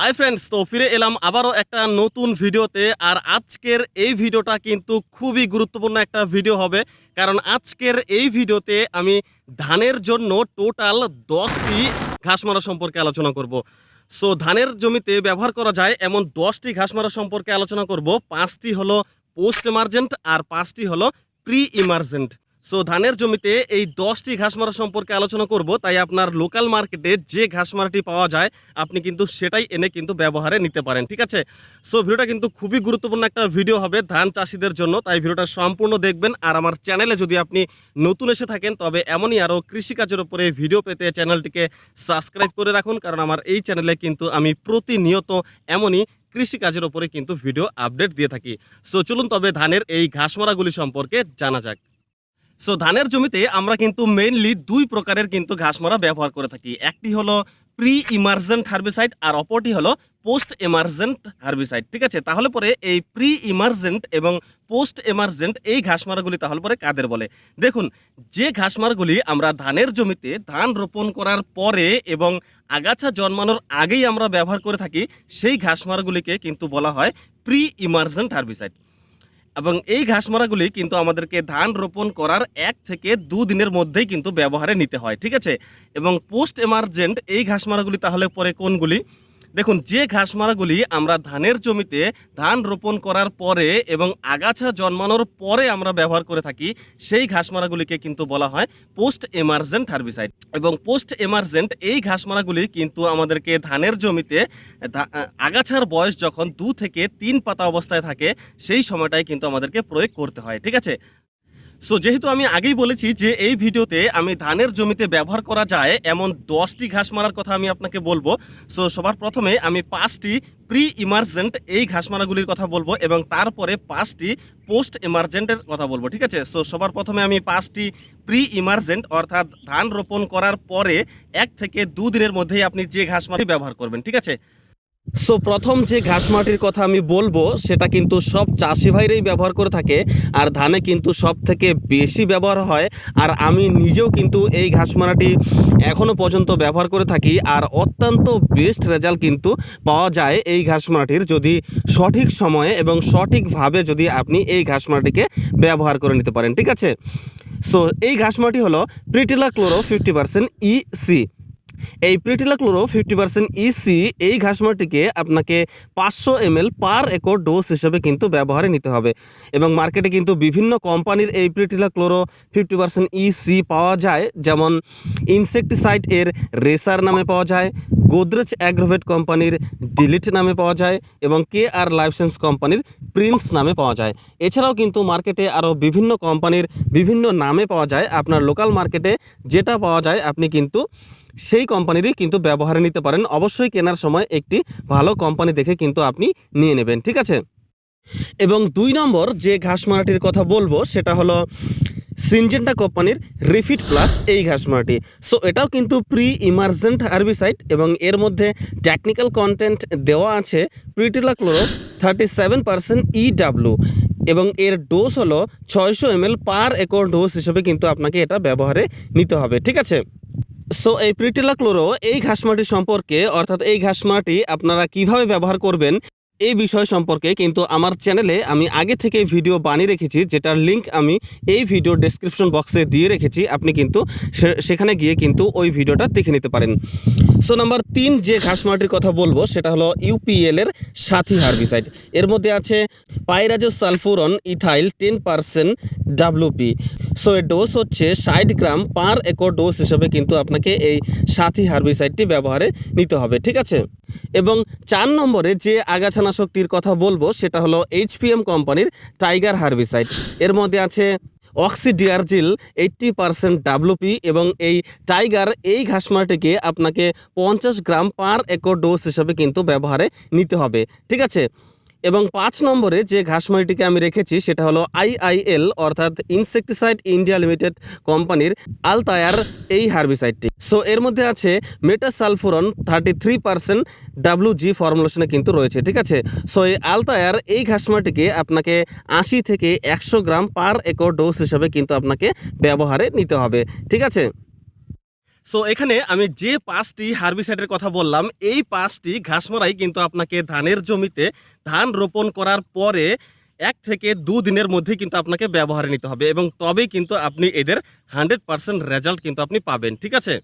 Hi friends তো ফিরে এলাম আবারও একটা নতুন ভিডিওতে। আর আজকের এই ভিডিওটা কিন্তু খুবই গুরুত্বপূর্ণ একটা ভিডিও হবে। কারণ আজকের এই ভিডিওতে আমি ধানের জন্য টোটাল দশটি ঘাসমারা সম্পর্কে আলোচনা করব। সো, ধানের জমিতে ব্যবহার করা যায় এমন দশটি ঘাসমারা সম্পর্কে আলোচনা করব। পাঁচটি হলো পোস্ট এমার্জেন্ট আর পাঁচটি হলো প্রি ইমার্জেন্ট সো ধানের জমিতে এই দশটি ঘাসমারা সম্পর্কে আলোচনা করব, তাই আপনার লোকাল মার্কেটে যে ঘাসমারাটি পাওয়া যায়, আপনি কিন্তু সেটাই এনে কিন্তু ব্যবহারে নিতে পারেন, ঠিক আছে? সো ভিডিওটা কিন্তু খুবই গুরুত্বপূর্ণ একটা ভিডিও হবে ধান চাষিদের জন্য, তাই ভিডিওটা সম্পূর্ণ দেখবেন। আর আমার চ্যানেলে যদি আপনি নতুন এসে থাকেন, তবে এমনই আরও কৃষিকাজের উপরে ভিডিও পেতে চ্যানেলটিকে সাবস্ক্রাইব করে রাখুন, কারণ আমার এই চ্যানেলে কিন্তু আমি প্রতিনিয়ত এমনই কৃষিকাজের উপরে কিন্তু ভিডিও আপডেট দিয়ে থাকি। সো চলুন তবে ধানের এই ঘাসমারাগুলি সম্পর্কে জানা যাক। সো ধানের জমিতে আমরা কিন্তু মেইনলি দুই প্রকারের কিন্তু ঘাস ঘাসমারা ব্যবহার করে থাকি। একটি হলো প্রি ইমার্জেন্ট হার্বিসাইড আর অপরটি হলো পোস্ট এমার্জেন্ট হার্বিসাইড ঠিক আছে? তাহলে পরে এই প্রি ইমার্জেন্ট এবং পোস্ট এমার্জেন্ট এই ঘাসমারাগুলি তাহলে পরে কাদের বলে? দেখুন, যে ঘাসমারাগুলি আমরা ধানের জমিতে ধান রোপণ করার পরে এবং আগাছা জন্মানোর আগেই আমরা ব্যবহার করে থাকি, সেই ঘাসমারাগুলিকে কিন্তু বলা হয় প্রি ইমার্জেন্ট হার্বিসাইড এবং এই ঘাসমারাগুলি কিন্তু আমাদেরকে ধান রোপণ করার এক থেকে দু দিনের মধ্যেই কিন্তু ব্যবহারে নিতে হয়, ঠিক আছে? এবং পোস্ট এমার্জেন্ট এই ঘাসমারাগুলি তাহলে পরে কোনগুলি? দেখুন, যে ঘাসমারাগুলি আমরা ধানের জমিতে ধান রোপণ করার পরে এবং আগাছা জন্মানোর পরে আমরা ব্যবহার করে থাকি, সেই ঘাসমারাগুলিকে কিন্তু বলা হয় পোস্ট এমার্জেন্ট হার্বিসাইড। এবং পোস্ট এমার্জেন্ট এই ঘাসমারাগুলি কিন্তু আমাদেরকে ধানের জমিতে আগাছার বয়স যখন দু থেকে তিন পাতা অবস্থায় থাকে, সেই সময়টাই কিন্তু আমাদেরকে প্রয়োগ করতে হয়, ঠিক আছে? সো যেহেতু আমি আগেই বলেছি যে এই ভিডিওতে আমি ধানের জমিতে ব্যবহার করা যায়, এমন দশটি ঘাস মারার কথা আমি আপনাকে বলব। সো সবার প্রথমে আমি পাঁচটি প্রি ইমার্জেন্ট এই ঘাসমারাগুলির কথা বলব এবং তারপরে পাঁচটি পোস্ট ইমার্জেন্টের কথা বলব, ঠিক আছে? সো সবার প্রথমে আমি পাঁচটি প্রি ইমার্জেন্ট অর্থাৎ ধান রোপণ করার পরে এক থেকে দু দিনের মধ্যেই আপনি যে ঘাসমাটি ব্যবহার করবেন, ঠিক আছে? সো প্রথম যে ঘাস মাটির কথা আমি বলব, সেটা কিন্তু সব চাষি ভাইরাই ব্যবহার করে থাকে, আর ধানে কিন্তু সব থেকে বেশি ব্যবহার হয়, আর আমি নিজেও কিন্তু এই ঘাস মারাটি এখনও পর্যন্ত ব্যবহার করে থাকি, আর অত্যন্ত বেস্ট রেজাল্ট কিন্তু পাওয়া যায় এই ঘাস মারাটির যদি সঠিক সময়ে এবং সঠিকভাবে যদি আপনি এই ঘাস মারাটিকে ব্যবহার করে নিতে পারেন, ঠিক আছে? সো এই ঘাস মাটি হলো pretilachlor fifty percent EC এই pretilachlor fifty percent EC এই ঘাসমাটিকে আপনাকে পাঁচশো এম পার একর ডোজ হিসেবে কিন্তু ব্যবহারে নিতে হবে। এবং মার্কেটে কিন্তু বিভিন্ন কোম্পানির এই pretilachlor fifty percent EC পাওয়া যায়, যেমন ইনসেকটিসাইড এর রেসার নামে পাওয়া যায় গোদরেজ অ্যাগ্রোভেট কোম্পানির ডিলিট নামে পাওয়া যায়, এবং কে আর লাইসেন্স কোম্পানির প্রিন্স নামে পাওয়া যায়। এছাড়াও কিন্তু মার্কেটে আরও বিভিন্ন কোম্পানির বিভিন্ন নামে পাওয়া যায়, আপনার লোকাল মার্কেটে যেটা পাওয়া যায়, আপনি কিন্তু সেই কোম্পানিরই কিন্তু ব্যবহারে নিতে পারেন। অবশ্যই কেনার সময় একটি ভালো কোম্পানি দেখে কিন্তু আপনি নিয়ে নেবেন, ঠিক আছে? এবং দুই নম্বর যে ঘাস মারাটির কথা বলব, সেটা হলো সিনজেন্টা কোম্পানির রিফিট প্লাস এই ঘাস মারাটি। সো এটাও কিন্তু প্রি ইমার্জেন্ট হার্বিসাইড এবং এর মধ্যে টেকনিক্যাল কন্টেন্ট দেওয়া আছে pretilachlor thirty seven percent EW এবং এর ডোজ হলো ছয়শো এমএল পার একর ডোজ হিসেবে কিন্তু আপনাকে এটা ব্যবহারে নিতে হবে, ঠিক আছে? সো এই প্রিটেলা ক্লোরো এই ঘাসমাটি সম্পর্কে অর্থাৎ এই ঘাসমাটি আপনারা কীভাবে ব্যবহার করবেন এই বিষয় সম্পর্কে কিন্তু আমার চ্যানেলে আমি আগে থেকে ভিডিও বানিয়ে রেখেছি, যেটার লিংক আমি এই ভিডিও ডেসক্রিপশন বক্সে দিয়ে রেখেছি, আপনি কিন্তু সেখানে গিয়ে কিন্তু ওই ভিডিওটা দেখে নিতে পারেন। সো নাম্বার তিন যে ঘাসমাটির কথা বলব, সেটা হলো ইউপিএল এর সাথী হার্বিসাইড। এর মধ্যে আছে pyrazosulfuron ethyl ten percent WP so এর ডোজ হচ্ছে ষাট গ্রাম পার একর ডোজ হিসেবে কিন্তু আপনাকে এই সাথী হার্বিসাইডটি ব্যবহারে নিতে হবে, ঠিক আছে? এবং চার নম্বরে যে আগাছানাশকটির কথা বলব, সেটা হলো এইচপিএম কোম্পানির টাইগার হার্বিসাইড এর মধ্যে আছে অক্সিডিয়ারজিল এইট্টি পারসেন্ট ডাব্লুপি এবং এই টাইগার এই ঘাসমাটিকে আপনাকে পঞ্চাশ গ্রাম পার একর ডোজ হিসাবে কিন্তু ব্যবহারে নিতে হবে। ঠিক আছে? এবং পাঁচ নম্বরে যে ঘাসমাটিকে আমি রেখেছি সেটা হলো আইআইএল অর্থাৎ ইনসেকটিসাইড ইন্ডিয়া লিমিটেড কোম্পানির আলতায়ার এই হার্বিসাইডটি। সো এর মধ্যে আছে metsulfuron thirty three percent W G ফর্মুলেশনে কিন্তু রয়েছে, ঠিক আছে? সো এই আলতায়ার এই ঘাসমাটিকে আপনাকে আশি থেকে একশো গ্রাম পার একর ডোজ হিসাবে কিন্তু আপনাকে ব্যবহারে নিতে হবে, ঠিক আছে? সো এখানে আমি যে পাঁচটি হার্বিসাইডের কথা বললাম, এই পাঁচটি ঘাস মারাই কিন্তু আপনাকে ধানের জমিতে ধান রোপণ করার পরে এক থেকে দু দিনের মধ্যে কিন্তু আপনাকে ব্যবহারে নিতে হবে এবং তবেই কিন্তু আপনি এদের হান্ড্রেড পার্সেন্ট রেজাল্ট কিন্তু আপনি পাবেন, ঠিক আছে?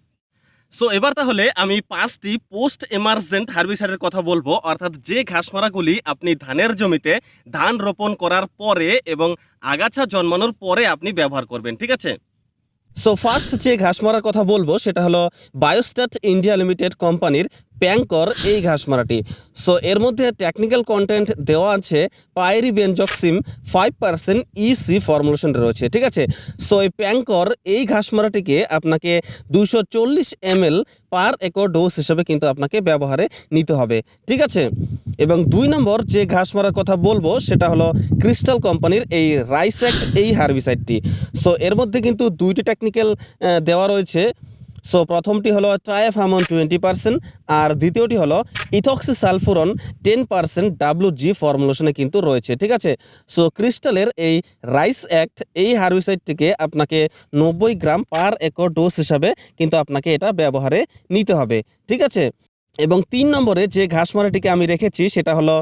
সো এবার তাহলে আমি পাঁচটি পোস্ট এমার্জেন্ট হার্বিসাইডের কথা বলব, অর্থাৎ যে ঘাসমারাগুলি আপনি ধানের জমিতে ধান রোপণ করার পরে এবং আগাছা জন্মানোর পরে আপনি ব্যবহার করবেন, ঠিক আছে? সো ফার্স্ট যে ঘাস মারার কথা বলব সেটা হলো বায়োস্ট্যাট ইন্ডিয়া লিমিটেড কোম্পানির প্যাঙ্কর এই ঘাস মারাটি। সো এর মধ্যে টেকনিক্যাল কন্টেন্ট দেওয়া আছে pyribenzoxim five percent EC formulation রয়েছে, ঠিক আছে? সো এই প্যাঙ্কর এই ঘাস মারাটিকে আপনাকে দুশো চল্লিশ এমএল পার একর ডোজ হিসেবে কিন্তু আপনাকে ব্যবহারে নিতে হবে, ঠিক আছে? এবং দুই নম্বর যে ঘাস মারার কথা বলব, সেটা হলো ক্রিস্টাল কোম্পানির এই রাইসেক্ট এই হার্বিসাইডটি সো এর মধ্যে কিন্তু দুইটি টেকনিক্যাল দেওয়া রয়েছে। সো প্রথমটি হলো ট্রায়াফামন টোয়েন্টি পার্সেন্ট আর দ্বিতীয়টি হলো ethoxysulfuron ten percent W G ফর্মুলেশনে কিন্তু রয়েছে, ঠিক আছে? সো ক্রিস্টালের এই রাইস অ্যাক্ট এই হার্বিসাইডটিকে আপনাকে নব্বই গ্রাম পার একর ডোজ হিসাবে কিন্তু আপনাকে এটা ব্যবহারে নিতে হবে, ঠিক আছে? এবং তিন নম্বরে যে ঘাস মারাটিকে আমি রেখেছি সেটা হলো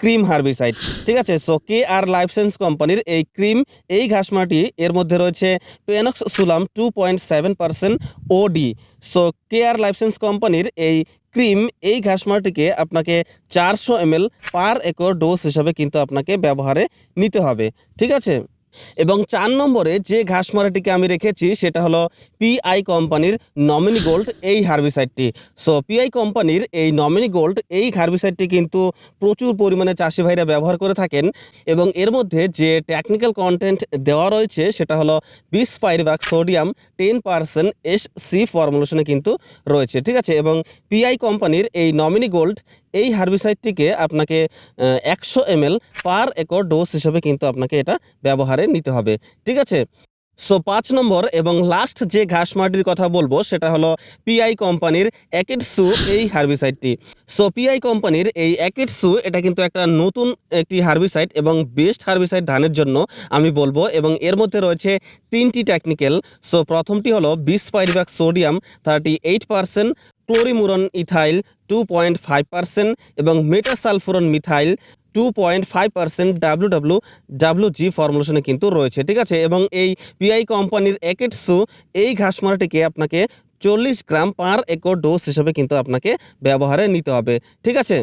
ক্রিম হার্বিসাইড। ঠিক আছে? সো কে আর লাইফসেন্স কোম্পানির এই ক্রিম, এই ঘাসমাটি, এর মধ্যে রয়েছে penoxsulam two point seven percent OD so K R Lifesense কোম্পানির এই ক্রিম, এই ঘাসমাটিকে আপনাকে চারশো এমএল পার একর ডোজ হিসাবে কিন্তু আপনাকে ব্যবহারে নিতে হবে। ঠিক আছে? এবং চার নম্বরে যে ঘাস মারাটিকে আমি রেখেছি, সেটা হলো পিআই কোম্পানির নমিনি গোল্ড এই হার্বিসাইডটি। সো পিআই কোম্পানির এই নমিনি গোল্ড এই হার্বিসাইডটি কিন্তু প্রচুর পরিমাণে চাষি ভাইরা ব্যবহার করে থাকেন এবং এর মধ্যে যে টেকনিক্যাল কন্টেন্ট দেওয়া রয়েছে, সেটা হলো bispyribac sodium ten percent S C ফর্মুলেশনে কিন্তু রয়েছে, ঠিক আছে? এবং পিআই কোম্পানির এই নমিনি গোল্ড এই হার্বিসাইডটিকে আপনাকে একশো এমএল পার একর ডোজ হিসেবে কিন্তু আপনাকে এটা ব্যবহারে নিতে হবে, ঠিক আছে? সো পাঁচ নম্বর এবং লাস্ট যে ঘাস মাটির কথা বলব, সেটা হলো পিআই কোম্পানির অ্যাকেটসু এই হার্বিসাইডটি সো পিআই কোম্পানির এই অ্যাকেটসু এটা কিন্তু একটা নতুন একটি হার্বিসাইড এবং বেস্ট হার্বিসাইড ধানের জন্য আমি বলব এবং এর মধ্যে রয়েছে তিনটি টেকনিক্যাল সো প্রথমটি হলো bispyribac sodium thirty eight percent chlorimuron ethyl two point five percent এবং metsulfuron methyl two point five percent W W W G ফর্মুলেশনে কিন্তু রয়েছে, ঠিক আছে? এবং এই পিআই কোম্পানির একেটসু এই ঘাসমারাটিকে আপনাকে চল্লিশ গ্রাম পার একর ডোজ হিসেবে কিন্তু আপনাকে ব্যবহারে নিতে হবে, ঠিক আছে?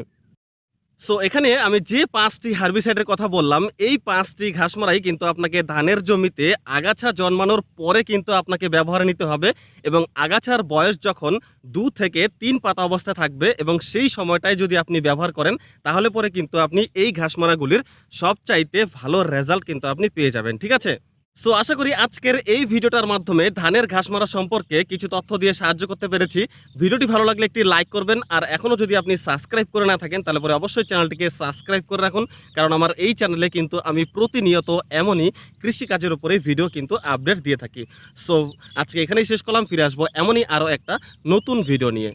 সো এখানে আমি যে পাঁচটি হার্বিসাইডের কথা বললাম, এই পাঁচটি ঘাস মারাই কিন্তু আপনাকে ধানের জমিতে আগাছা জন্মানোর পরে কিন্তু আপনাকে ব্যবহারে নিতে হবে এবং আগাছার বয়স যখন দু থেকে তিন পাতা অবস্থায় থাকবে এবং সেই সময়টায় যদি আপনি ব্যবহার করেন, তাহলে পরে কিন্তু আপনি এই ঘাস মারাগুলির সবচাইতে ভালো রেজাল্ট কিন্তু আপনি পেয়ে যাবেন, ঠিক আছে? সো আশা করি আজকের এই ভিডিওটার মাধ্যমে ধানের ঘাস মারা সম্পর্কে কিছু তথ্য দিয়ে সাহায্য করতে পেরেছি। ভিডিওটি ভালো লাগলে একটি লাইক করবেন, আর এখনও যদি আপনি সাবস্ক্রাইব করে না থাকেন, তাহলে পরে অবশ্যই চ্যানেলটিকে সাবস্ক্রাইব করে রাখুন, কারণ আমার এই চ্যানেলে কিন্তু আমি প্রতিনিয়ত এমনই কৃষিকাজের উপরে ভিডিও কিন্তু আপডেট দিয়ে থাকি। সো আজকে এখানেই শেষ করলাম, ফিরে আসব এমনই আরও একটা নতুন ভিডিও নিয়ে।